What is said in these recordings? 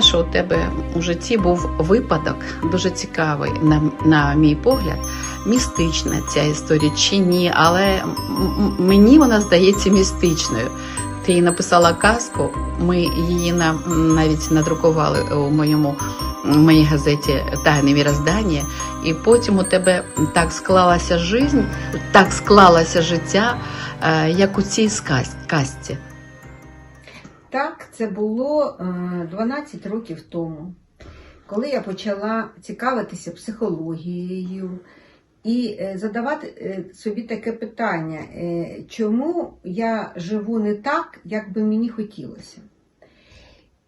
Що у тебе у житті був випадок дуже цікавий, на, на мій погляд, містична ця історія чи ні, але мені вона здається містичною. Ти написала казку, ми її на, навіть надрукували у моєму в моїй газеті Тайне міроздання, і потім у тебе так склалася жизнь, так склалося життя, е, як у цій казці. Так, це було е, 12 років тому, коли я почала цікавитися психологією і е, задавати е, собі таке питання, е, чому я живу не так, як би мені хотілося.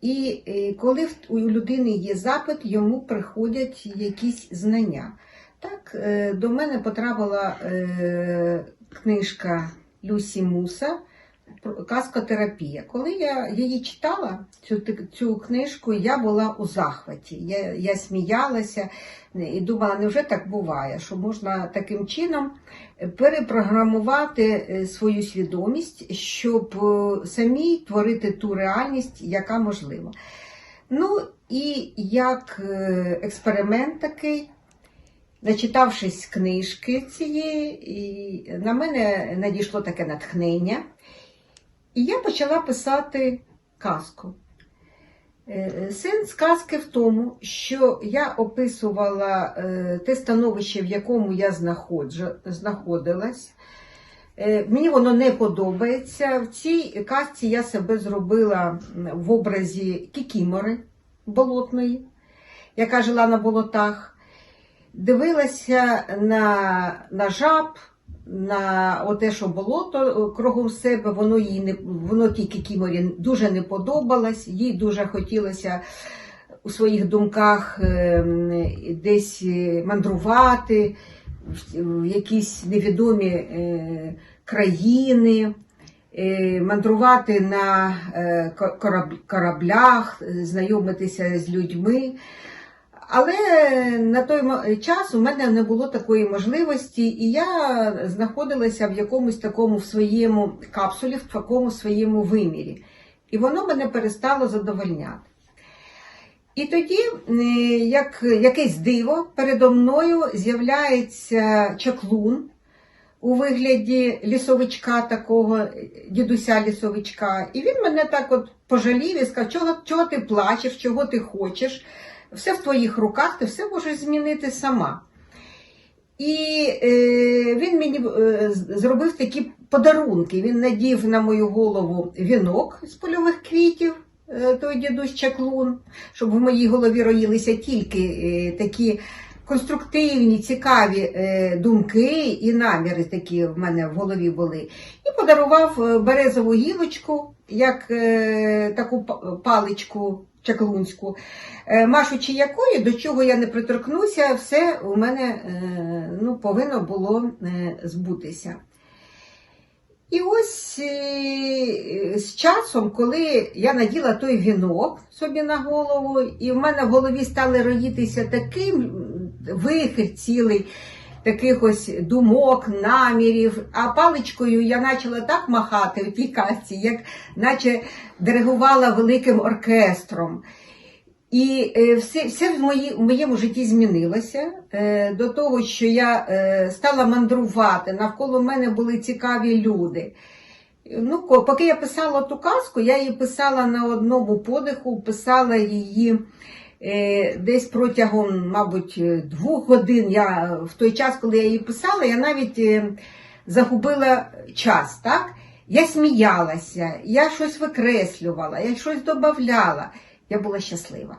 І е, коли у людини є запит, йому приходять якісь знання. Так, е, до мене потрапила е, книжка Люсі Муса Казкотерапія. Коли я її читала, цю, цю книжку, я була у захваті. Я, я сміялася і думала, невже так буває, що можна таким чином перепрограмувати е, свою свідомість, щоб е, самій творити ту реальність, яка можлива. Ну і як е, експеримент такий, начитавшись книжки цієї, і на мене надійшло таке натхнення. І я почала писати казку. Е, Сенс казки в тому, що я описувала е, те становище, в якому я знаходжу, знаходилась. Е, Мені воно не подобається. В цій казці я себе зробила в образі кікімори болотної, яка жила на болотах. Дивилася на, на жаб, на те, що болото е, кругом себе, воно їй не воно тій кікіморі дуже не подобалось, їй дуже хотілося у своїх думках е, десь е, мандрувати в- якісь невідомі е, країни, мандрувати на кораблях, знайомитися з людьми. Але на той час у мене не було такої можливості, і я знаходилася в якомусь такому в своєму капсулі, в такому своєму вимірі. І воно мене перестало задовольняти. І тоді, як якесь диво, передо мною з'являється чаклун у вигляді лісовичка, такого дідуся лісовичка. І він мене так от пожалів і сказав, чого, чого ти плачеш, чого ти хочеш все в твоїх руках, ти все можеш змінити сама. І е, він мені е, зробив такі подарунки. Він надів на мою голову вінок з польових квітів, е, той дідусь чаклун, щоб в моїй голові роїлися тільки е, такі конструктивні, цікаві е, думки і наміри такі в мене в голові були. І подарував е, березову гілочку, як е, таку паличку чаклунську. Е, машучи якої, до чого я не приторкнуся, все у мене е, ну, повинно було е, збутися. І ось з часом, коли я наділа той вінок собі на голову, і в мене в голові стали роїтися такий вихир цілий таких ось думок, намірів, а паличкою я почала так махати в тій касті, як наче диригувала великим оркестром. І е, все, все в, мої, в моєму житті змінилося е, до того, що я е, стала мандрувати, навколо мене були цікаві люди. Ну, поки я писала ту казку, я її писала на одному подиху, писала її десь протягом, мабуть, е, двох годин. Я, в той час, коли я її писала, я навіть е, загубила час. Так? Я сміялася, я щось викреслювала, я щось додавала. Я була щаслива.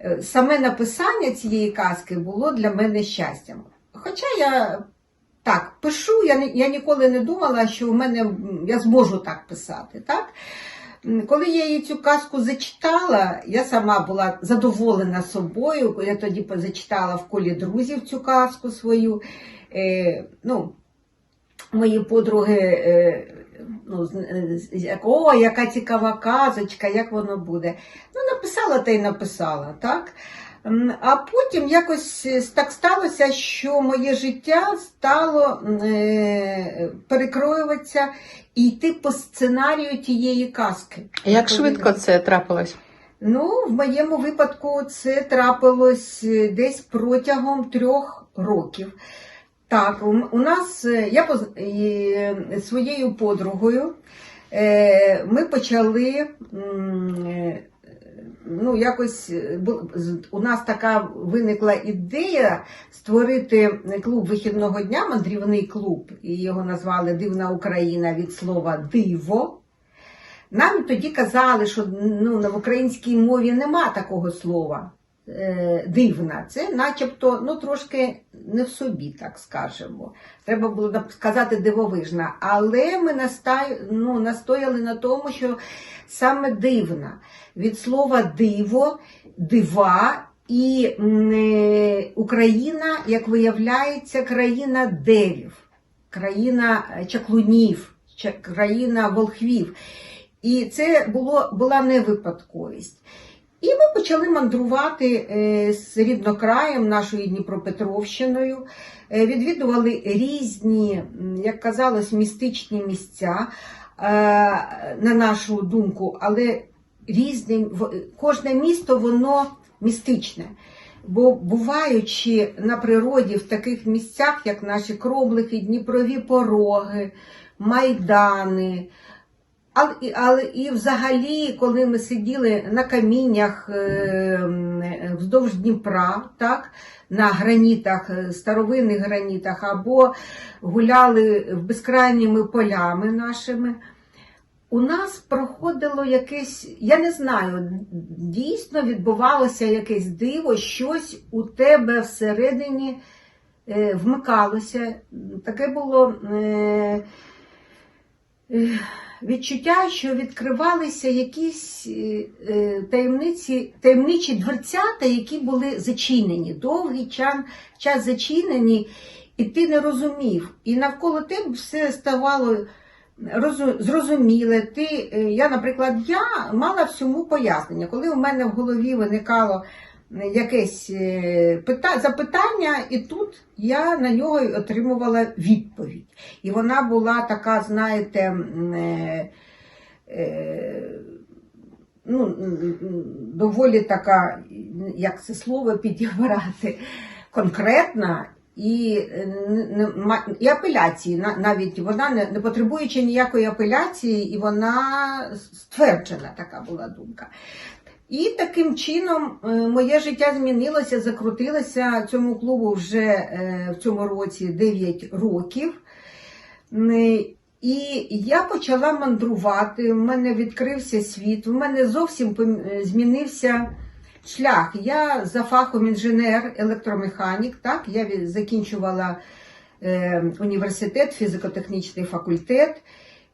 Е, Саме написання цієї казки було для мене щастям. Хоча я так пишу, я, я ніколи не думала, що в мене я зможу так писати. Так? Коли я її цю казку зачитала, я сама була задоволена собою. Я тоді зачитала в колі друзів цю казку свою. Е, ну, мої подруги, е, ну, як, о, яка цікава казочка, як воно буде. Ну, написала та й написала, так? А потім якось е, так сталося, що моє життя стало е, перекроюватися і йти по сценарію тієї казки. Як швидко це трапилось? Ну, в моєму випадку це трапилось е, десь протягом трьох років. Так, у, нас я поз, своєю подругою ми почали. Ну, якось е, у нас така виникла ідея створити клуб вихідного дня, мандрівний клуб, і його назвали Дивна Україна від слова диво. Нам тоді казали, що ну, на українській мові нема такого слова дивна. Це начебто ну, трошки не в собі, так скажемо. Треба було сказати дивовижна. Але ми настай, ну, настояли на тому, що саме дивна. Від слова диво, дива і е, Україна, як виявляється, країна девів, країна е, чаклунів, ча- країна волхвів. І це було, була не випадковість. І ми почали мандрувати е, з ріднокраєм, нашою Дніпропетровщиною, е, відвідували різні, як казалось, містичні місця, е, на нашу думку, але різні, кожне місто воно містичне. Бо буваючи на природі в таких місцях, як наші кроблихи, Дніпрові пороги, майдани, але, але і взагалі, коли ми сиділи на каміннях е, вздовж Дніпра, так, на гранітах, е, старовинних гранітах, або гуляли безкрайніми полями нашими, у нас проходило якесь, я не знаю, дійсно відбувалося якесь диво, щось у тебе всередині е, вмикалося. Таке було. Е, е, відчуття, що відкривалися якісь е, е, таємниці, таємничі дверцята, які були зачинені, довгий час, час зачинені, і ти не розумів. І навколо тебе все ставало зрозуміле. Ти, е, я, наприклад, я мала всьому пояснення. Коли у мене в голові виникало якесь е, запитання, і тут я на нього отримувала відповідь. І вона була така, знаєте, е, е, ну, доволі така, як це слово підібрати, конкретна. І, і апеляції, навіть вона не, не потребуючи ніякої апеляції, і вона стверджена, така була думка. І таким чином е, моє життя змінилося, закрутилося цьому клубу вже е, в цьому році 9 років. І я почала мандрувати, в мене відкрився світ, в мене зовсім е, змінився шлях. Я за фахом інженер, електромеханік, так, я закінчувала університет, фізико-технічний факультет.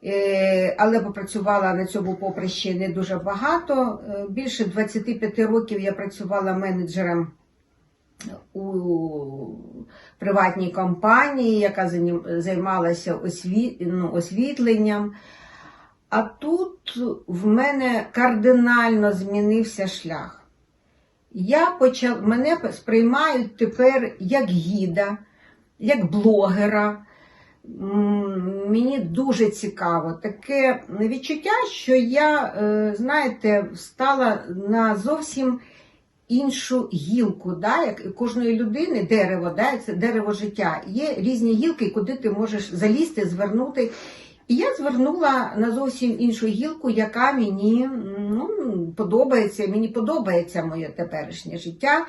Е, але попрацювала на цьому поприщі не дуже багато. Е, Більше 25 років я працювала менеджером у приватній компанії, яка займалася ну, освітленням. А тут в мене кардинально змінився шлях. Я почав, мене сприймають тепер як гіда, як блогера. Мені дуже цікаво таке відчуття, що я, е, знаєте, стала на зовсім іншу гілку, да, як кожної людини дерево, да, це дерево життя. Є різні гілки, куди ти можеш залізти, звернути. І я звернула на зовсім іншу гілку, яка мені ну, подобається. Мені подобається моє теперішнє життя.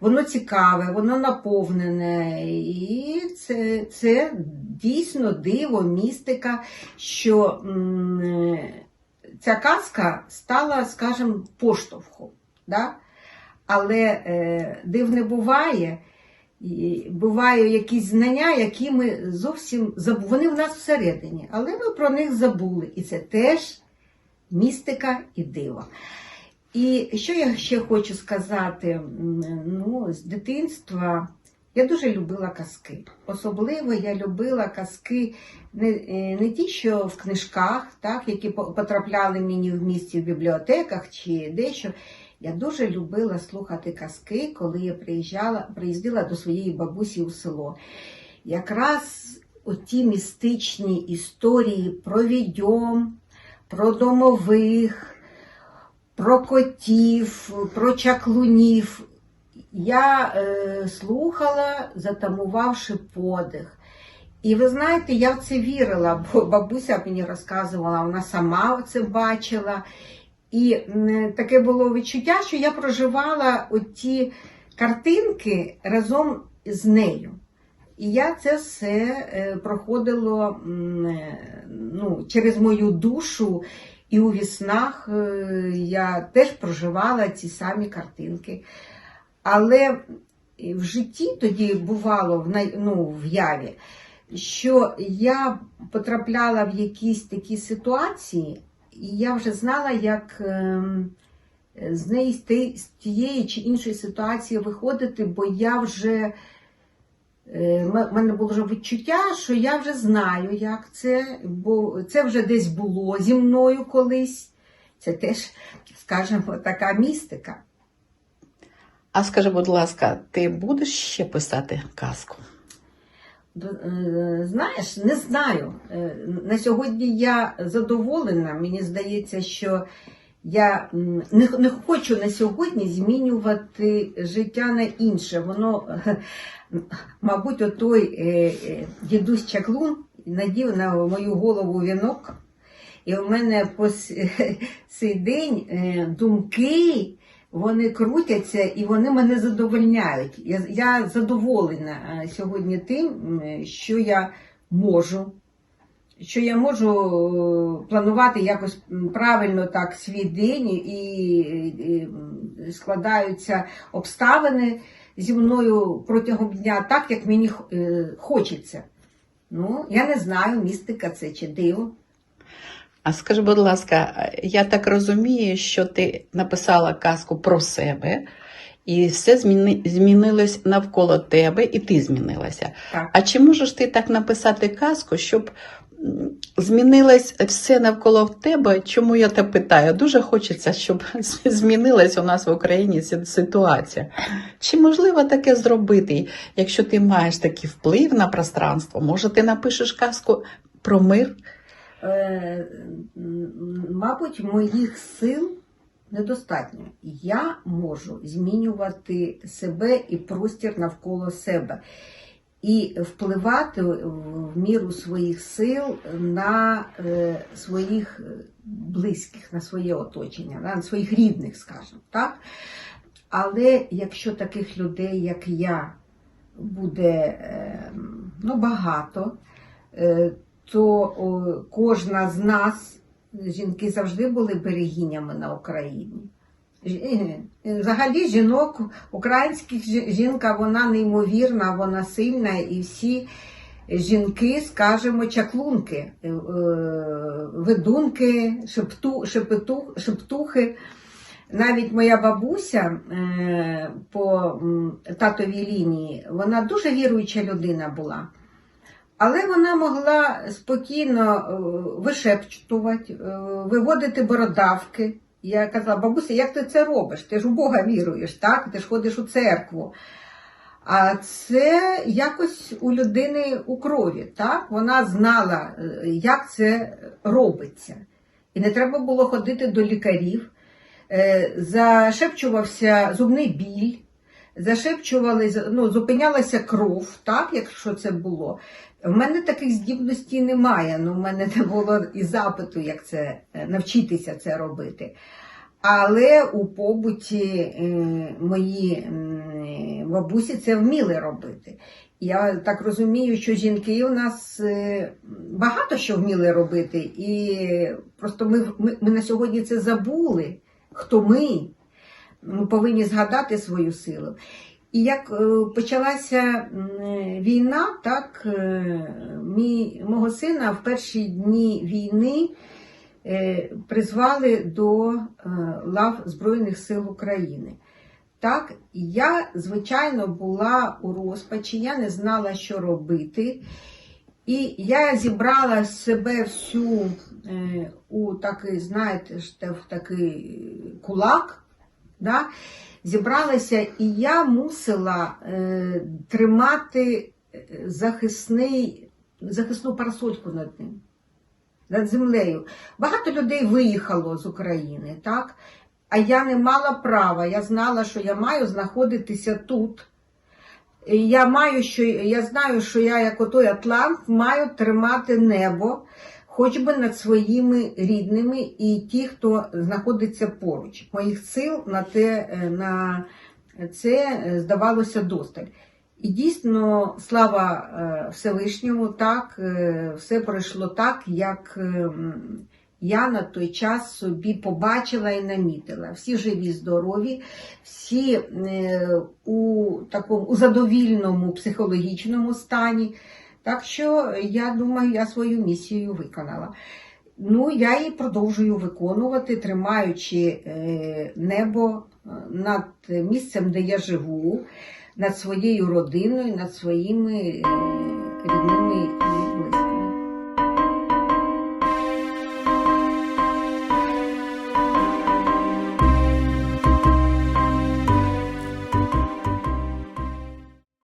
Воно цікаве, воно наповнене. І це, це дійсно диво, містика, що ця казка стала, скажімо, поштовхом. Да? Але е, див не буває. І бувають якісь знання, які ми зовсім забули. Вони в нас всередині, але ми про них забули. І це теж містика і диво. І що я ще хочу сказати? Ну, з дитинства я дуже любила казки. Особливо я любила казки не, е, не ті, що в книжках, так, які по- потрапляли мені в місті в бібліотеках чи дещо. Я дуже любила слухати казки, коли я приїжджала, приїздила до своєї бабусі у село. Якраз оті містичні історії про відьом, про домових, про котів, про чаклунів. Я е, слухала, затамувавши подих. І ви знаєте, я в це вірила, бо бабуся мені розказувала, вона сама це бачила. І таке було відчуття, що я проживала оті картинки разом з нею. І я це все е, проходило е, ну, через мою душу, і у віснах е, я теж проживала ці самі картинки. Але в житті тоді бувало в, ну, в яві, що я потрапляла в якісь такі ситуації, і я вже знала, як ем, з неї з тієї чи іншої ситуації виходити, бо я вже е, в мене було вже відчуття, що я вже знаю, як це, бо це вже десь було зі мною колись. Це теж, скажімо, така містика. А скажи, будь ласка, ти будеш ще писати казку? Е, Знаєш, не знаю. Е, На сьогодні я задоволена. Мені здається, що я не, хочу на сьогодні змінювати життя на інше. Воно, е, мабуть, отой дідусь Чаклун надів на мою голову вінок. І в мене по цей день думки вони крутяться і вони мене задовольняють. Я, я задоволена е, сьогодні тим, що я можу, що я можу е, планувати якось правильно так свій день, і, складаються обставини зі мною протягом дня так, як мені е, хочеться. Ну, я не знаю, містика це чи диво. А скажи, будь ласка, я так розумію, що ти написала казку про себе, і все зміни, змінилось навколо тебе, і ти змінилася. Так. А чи можеш ти так написати казку, щоб змінилось все навколо тебе? Чому я те питаю? Дуже хочеться, щоб змінилась у нас в Україні ці- ситуація. Чи можливо таке зробити, якщо ти маєш такий вплив на пространство? Може, ти напишеш казку про мир? Е, мабуть, моїх сил недостатньо. Я можу змінювати себе і простір навколо себе. І впливати в міру своїх сил на е, своїх близьких, на своє оточення, на своїх рідних, скажімо, так? Але якщо таких людей, як я, буде е, ну, багато, то кожна з нас, жінки завжди були берегинями на Україні. Е, Взагалі жінок, українських жінка, вона неймовірна, вона сильна, і всі жінки, скажімо, чаклунки, е, е, ведунки, шепту, шепету, шептухи. Навіть моя бабуся е, по татовій лінії, вона дуже віруюча людина була. Але вона могла спокійно е, вишепчувати, е, виводити бородавки. Я казала, бабуся, як ти це робиш? Ти ж у Бога віруєш, так? Ти ж ходиш у церкву. А це якось у людини у крові, так? Вона знала, е, як це робиться. І не треба було ходити до лікарів. Зашепчувався зубний біль, зашепчували, ну, зупинялася кров, так, якщо це було. В мене таких здібностей немає, ну в мене не було і запиту, як це е, навчитися це робити. Але у побуті е, мої бабусі це вміли робити. Я так розумію, що жінки у нас е, багато що вміли робити, і просто ми, ми, ми на сьогодні це забули, хто ми. Ми повинні згадати свою силу. І як е, почалася війна, так е, мій, мого сина в перші дні війни е, призвали до лав Збройних сил України. Так, я, звичайно, була у розпачі, я не знала, що робити. І я зібрала себе всю у такий, знаєте, в такий кулак. Да? Зібралася, і я мусила е, тримати е, захисний, захисну парасольку над ним, над землею. Багато людей виїхало з України, так? а я не мала права. Я знала, що я маю знаходитися тут. Я маю, що я знаю, що я, як отой Атлант, маю тримати небо, хоч би над своїми рідними і ті, хто знаходиться поруч. Моїх сил на те, е, на це е, здавалося досталь. І дійсно, слава е, Всевишньому, так, все пройшло так, як я на той час собі побачила і намітила. Всі живі, здорові, всі у такому у задовільному психологічному стані. Так що я думаю, я свою місію виконала. Ну, я її продовжую виконувати, тримаючи е, небо е, над місцем, де я живу, над своєю родиною, над своїми е, рідними.